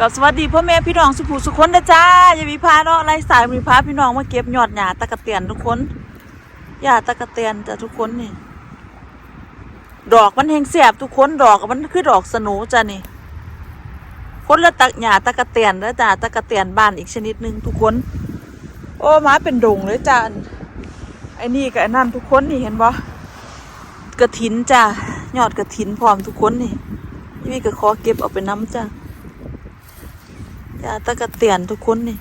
กับสวัสดีพ่อแม่พี่น้องสุภูสุคนนะจ้าอย่ามีพาเนาะไรสายมีพาพี่น้องมาเก็บหยอดหญ้าตะกะเตียนทุกคนหญ้าตะกะเตียนจ้ะทุกคนนี่ ดอกมันแหงแสบทุกคนดอกมันคือดอกสนูจ้ะนี่ คนละตักหญ้าตะกะเตียนแล้วจ้าตะกะเตียนบ้านอีกชนิดหนึ่งทุกคน โอ้มาเป็นดงเลยจ้าไอ้นี่กับไอ้นั่นทุกคนนี่เห็นบ่กระถินจ้ายอดกระถินพร้อมทุกคนนี่นี่ก็ขอเก็บเอาไปน้ำจ้า ยาตะกะเตียนทุกคนนี่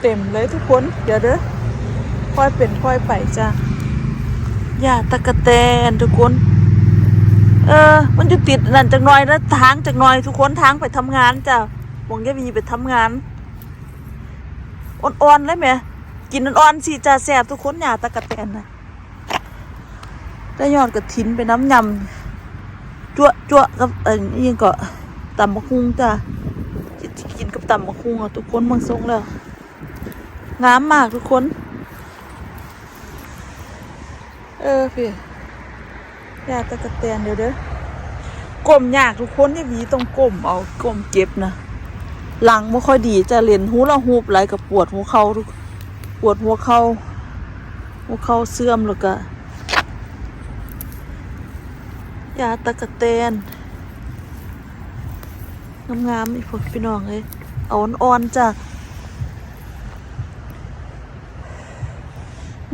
เต็มเลยทุกคนเดี๋ยวเด้อค่อยเป็นค่อยไปจ้ะยาตะกะแตนทุกคน เออ มันจะติดนั่นจักน่อยนะทางจักน่อยทุกคนทางไปทำงานจ้ะมองยาวีไปทำงานอ่อนๆเลยไหมกินอ่อนๆสิจ้ะแสบทุกคนยาตะกะแตนนะ ได้ยอดกระถินไปน้ำยำจั่วจั่วกับเอันนี้ก็ตำมะคุงจ้ะกินกับตำมะคุงอะทุกคนเมืองทรงแล้วงามมากทุกคน เออพี่ยาตะกะแตนเดี๋ยวเด้อกลมยากทุกคนเนี่ยหวีต้องกลมเอากลมเก็บนะหลังไม่ค่อยดีจะเรียนหูละหูบไหลกับปวดหัวเข่าทุกปวดหัวเข่าหัวเข่าเสื่อมแล้วก็ ยาตะกะแตนงามๆอีพวกพี่น้องเลยเอาอ่อนๆจ้ะ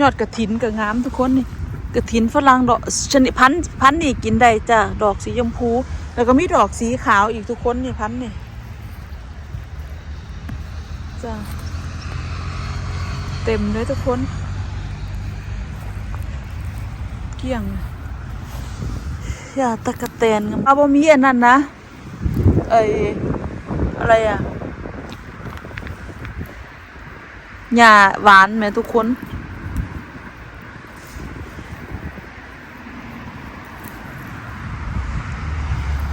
ยอดกระถินก็งามทุกคนนี่กระถินฝรั่งดอกชนิดพันธุ์พันธุ์นี่กินได้จ้ะดอกสีชมพู แล้วก็มีดอกสีขาวอีกทุกคนนี่พันธุ์นี่จ้ะเต็มเลยทุกคน เกลี้ยง ย่าตะกะแตนกันเอาบ่มีอันนั้นนะไออะไรอะหญ้าหวานแหม่ทุกคน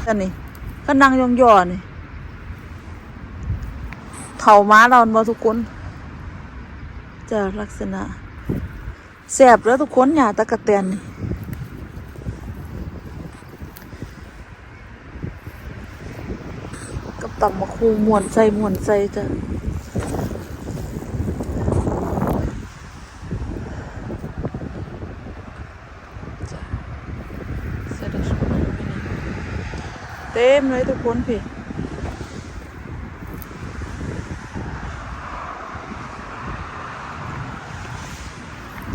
อันนี้ก็นั่งยองย่อนี่เข่าม้าเราบ่ทุกคนจะลักษณะแสบแล้วทุกคนหญ้าตะกะแตนนี่ กับตำมะคูมวนใส่มวนใส่จ้ะจ้ะเต็มเลยทุกคนพี่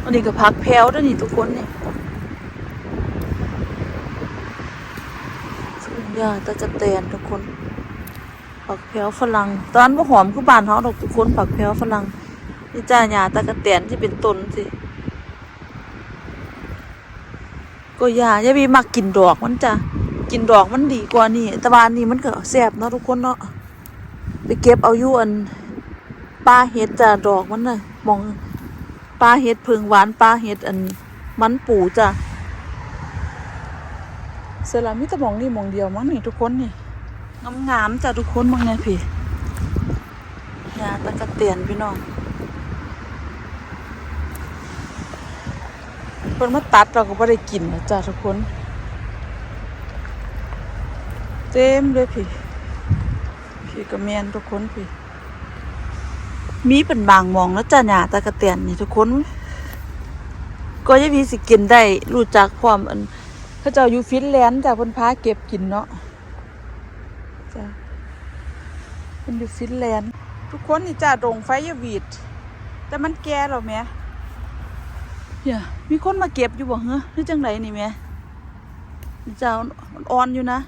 อันนี้ก็พักแพ้วด้วยนี่ทุกคนนี่สุญญาตะกะแตนทุกคน ผักแพรวฝรั่งตอนบ่หอมคือบานเฮาดอกทุกคนผักแพรวฝรั่งนี่จ้าหญ้าตะกะแตนที่เป็นต้นสิก็หญ้าอย่ามีมักกินดอกมันจ้ะกินดอกมันดีกว่านี่ต่ว่านี่มันก็แซ่บเนาะทุกคนเนาะไปเก็บเอาอยู่อันปลาเห็ดจ้ะดอกมันน่ะมองปลาเห็ดเพิงหวานปลาเห็ดอันมันปูจ้ะเสร็จแล้วมีแต่มองนี่มองเดียวมั้งนี่ทุกคนนี่ งามงามๆจ้ะทุกคนบางไงพี่ยาตะกะเตียนพี่น้องเพิ่นมาตัดเราก็ไม่ได้กินนะจ้ะทุกคน เต็มเลยพี่ พี่ก็แมนทุกคนพี่ มีเป็นบางมองแล้วจ้ะหยาตะกะเตียนนี่ทุกคน ก็ยังมีสิกินได้รู้จักความเขาเจ้าอยู่ฟินแลนด์จ้ะเพิ่นพาเก็บกินเนาะ จ้ะมันอยู่ฟินแลนด์ ทุกคนนี่จ้าดงไฟยาวีด แต่มันแก่แล้วแม่เนี่ยมีคนมาเก็บอยู่บ่เหรอหรือจังไดนี่แม่นี่จ้ามันอ่อนอยู่นะ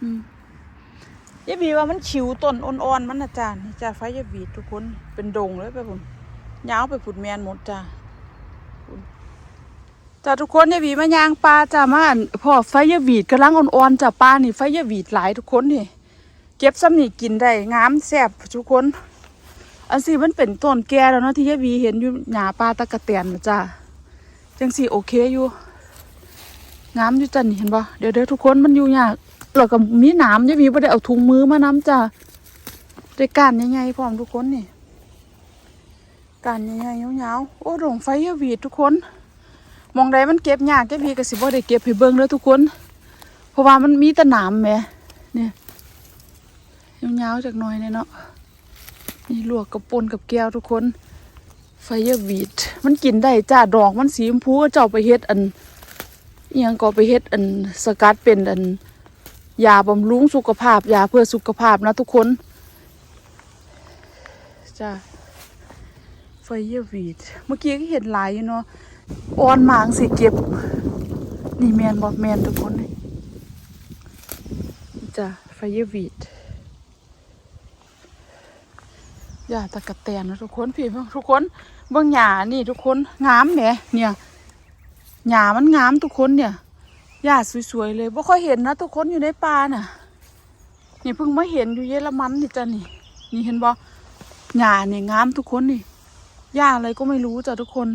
อืมยายบีว่ามันฉิวต้นอ่อนๆมันนะจ้านี่จ้าไฟยาวีดทุกคนเป็นดงเลยไปพุ่นยาวไปพุ่นแมนหมดจ้า จ้าทุกคนเนี่ยหวีมายางปลาจ้ามาพ่อไฟยาหวีดกำลังอ่อนๆจ้าปลานี่ไฟยาหวีดหลายทุกคนนี่เก็บซ้ำนี่กินได้งามแซ่บทุกคน อันสี่มันเป็นต้นแก่แล้วเนาะที่ยาหวีเห็นอยู่หญ้าปลาตะกะแตนน่ะจ้าจังสี่โอเคอยู่งามอยู่จ้านี่เห็นปะเดี๋ยวเดี๋ยวทุกคนมันอยู่ยากแล้วก็มีหนามยาหวีไม่ได้เอาถุงมือมาน้ำจ้าด้วยการใหญ่ๆพร้อมทุกคนนี่การใหญ่ๆยาวๆโอ้ดงไฟยาหวีดทุกคน มองใดมันเก็บยากแกพี่ก็สิบ่ได้เก็บให้เบิ่งเด้อทุกคน เพราะว่ามันมีแต่หนามแหมเนี่ยยาวๆจากหน่อยเนี่ยเนาะนี่ลวกกับปนกับแก้วทุกคน ไฟเยอร์วีดมันกินได้จ้าดอกมันสีชมพูก็เจ้าไปเฮ็ดอันยังก็ไปเฮ็ดอันสกัดเป็นอันยาบำรุงสุขภาพยาเพื่อสุขภาพนะทุกคนจ้าไฟเยอร์วีดเมื่อกี้ก็เห็นหลายอยู่เนาะ อ่อนหมางสิเก็บ นี่แมนบอกแมนทุกคนนี่จ้าไฟเยวีดอย่าตะกะแตนนะทุกคนพี่ทุกคน เบิ่งหญ้านี่ทุกคนงามแหมเนี่ยหญ้ามันงามทุกคนเนี่ยหญ้าสวยๆเลยบ่ค่อยเห็นนะทุกคนอยู่ในป่าน่ะนี่เพิ่งมาเห็นอยู่เยอรมันนี่จ้ะนี่ นี่เห็นบ่หญ้าเนี่ยงามทุกคนนี่หญ้าอะไรก็ไม่รู้จ้ะทุกคน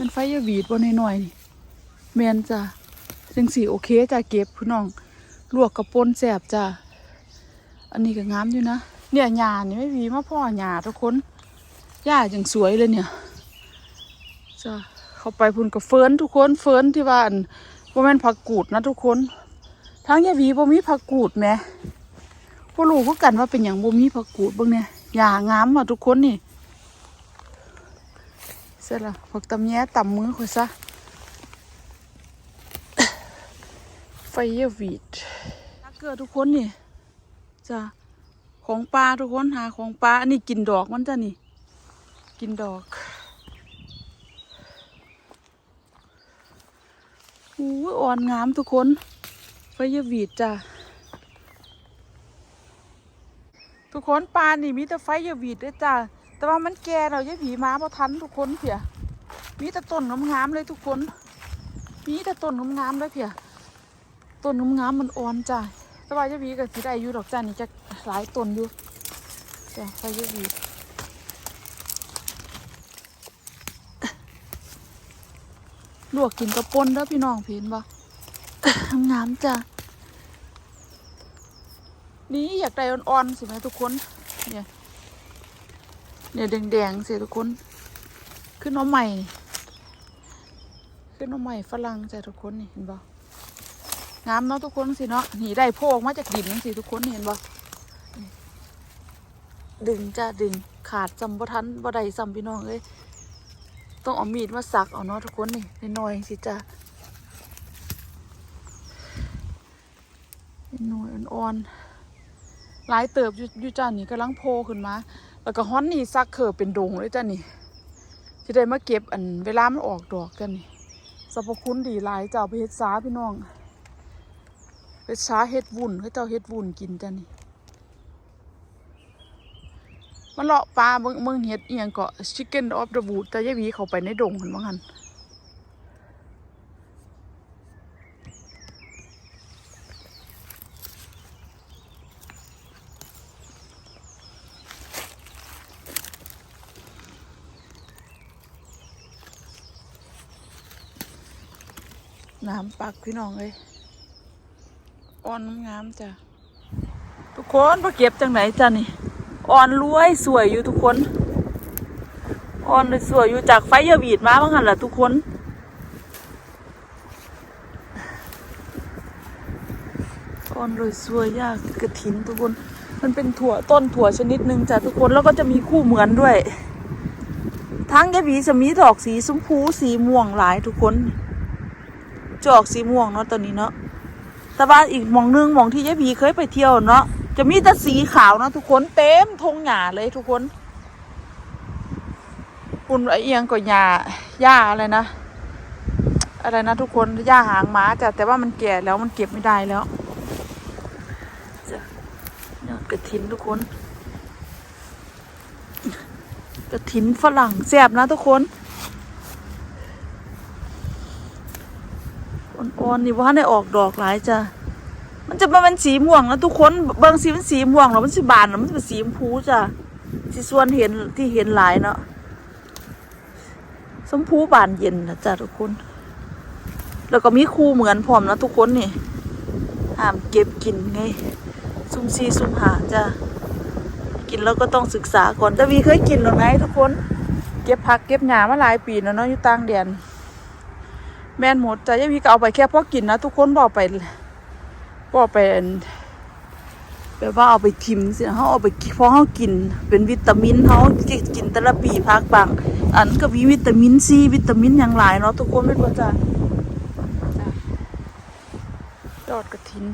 เป็นไฟยาวีดบ่น้อยๆนี่แมนจ้ะจังสีโอเคจ้ะเก็บพี่น้องลวกกับปนแซ่บจ้ะอันนี้ก็งามอยู่นะเนี่ยหญ้านี่ไม่มีมาพ่อหญ้าทุกคนหญ้าอย่างสวยเลยเนี่ยจ้ะเข้าไปพุ่นกับเฟิร์นทุกคนเฟิร์นที่ว่าอันบ่แมนผักกูดนะทุกคนทางยาหวีบ่มีผักกูดแหมบ่รู้คือกันว่าเป็นหยังบ่มีผักกูดบิ่งเนี่ยหญ้างามอะทุกคนนี่ สร็จแล้วกตำแยตำมือค่อยซะไฟเยวีดถ้าเกิดทุกคนนี่จ้ะของปลาทุกคนหาของปลาอันนี้กินดอกมันจ้ะนี่ กินดอกอู้อ่อนงามทุกคนไฟเยวีดจ้ะทุกคนปลานี่มีแต่ไฟเยวีดเด้จ้ะ แต่ว่ามันแก่เรายายผีมาพอทันทุกคนเพียมีแต่ต้นงามๆเลยทุกคน มีแต่ต้นงามๆเลยเพียต้นงามๆมันอ่อนจ้ะแต่ว่าจะวีก็สิได้อยู่ดอกจ้านี่จะหลายต้นอยู่จ้ะไปจะวีลวกกินกระปนเด้อพี่น้องเห็นบ่งามจ้ะนี่อยากได้อ่อนๆสิไหมทุกคนเนี่ย เนี่ยแดงๆสิทุกคน ขึ้นน้องใหม่ ขึ้นน้องใหม่ฝรั่งจ้ะทุกคนนี่เห็นบ่งามเนาะทุกคนสิเนาะหนีได้โพออกมาจากดินสิทุกคนเห็นบ่ดึงจ้าดึงขาดจำบ่ทันบ่ได้จำพี่น้องเอ้ยต้องเอามีดมาสักเอาเนาะทุกคนนี่น้อยสิจ้าน้อยอ่อนๆหลายเติบอยู่อยู่จ้านี่กำลังโผล่ขึ้นมา แล้วก็ฮ้อนนี่ซักเขือเป็นดงเลยจ้านี่ที่ได้มาเก็บอันเวลามันออกดอกกันนี่สรรพคุณดีหลายเจ้าไปเฮ็ดสาพี่น้องเฮ็ดช้าเฮ็ดวุ่นเขาเจ้าเฮ็ดวุ่นกินจ้ะนี่มันเลาะปลาเมืองเบิ่งเฮ็ดอียงเกาะชิคเก้นออฟเดอะบูดแต่ยายวีเขาไปในดงเหมือนบ่หั่น น้ำปักพี่น้องเอ้ยอ่อนงามจ้ะทุกคนมาเก็บจังไหนจ้ะนี่อ่อนรวยสวยอยู่ทุกคนอ่อนเลยสวยอยู่จากไฟยาวีดมาบ้างหันล่ะทุกคนอ่อนเลยสวยยากกระถินทุกคน มันเป็นถั่วต้นถั่วชนิดหนึ่งจ้ะทุกคนแล้วก็จะมีคู่เหมือนด้วย ทั้งยาวีจะมีดอกสีชมพูสีม่วงหลายทุกคน จะออกสีม่วงเนาะตอนนี้เนาะแต่ว่าอีกมองหนึงมองที่ยายพีเคยไปเที่ยวเนาะจะมีแต่สีขาวนะทุกคนเต็มทงหญ้าเลยทุกคนปุ่นไอเอียงก็หญ้าหญ้าอะไรนะอะไรนะทุกคนหญ้าหางม้าจ้ะแต่ว่ามันแก่แล้วมันเก็บไม่ได้แล้วจ้ะเกระถินทุกคน กระถินฝรั่งแซ่บนะทุกคน อ่อนนี่ว่าได้ออกดอกหลายจ้ะมันจะมาเป็นสีม่วงนะทุกคนเบางสีมันสีม่วงแล้วมันสีบานแล้วมันเป็นสีชมพูจ้ะสีส่วนเห็นที่เห็นหลายเนาะชมพูบานเย็นนะจ้ะทุกคน แล้วก็มีคู่เหมือนพร้อมนะทุกคนนี่ห้ามเก็บกินไงซุ่มซีซุ่มหาจ้ะกินแล้วก็ต้องศึกษาก่อนแต่วีเคยกินหรือไงทุกคน เก็บผักเก็บหญ้ามาหลายปีแล้วเนาะอยู่ต่างแดน แม่นหมดจ้ะยายพี่ก็เอาไปแค่พอกินนะทุกคนบอกไปบอกไปแบบว่าเอาไปทิมสิเขาเอาไปเพราะเขากิน เป็นวิตามินเขากินแต่ละปีพักบางอันก็มีวิตามินซีวิตามินอย่างหลายเนาะทุกคนเป็นบ่จ้ะจ้ะยอดกระถิน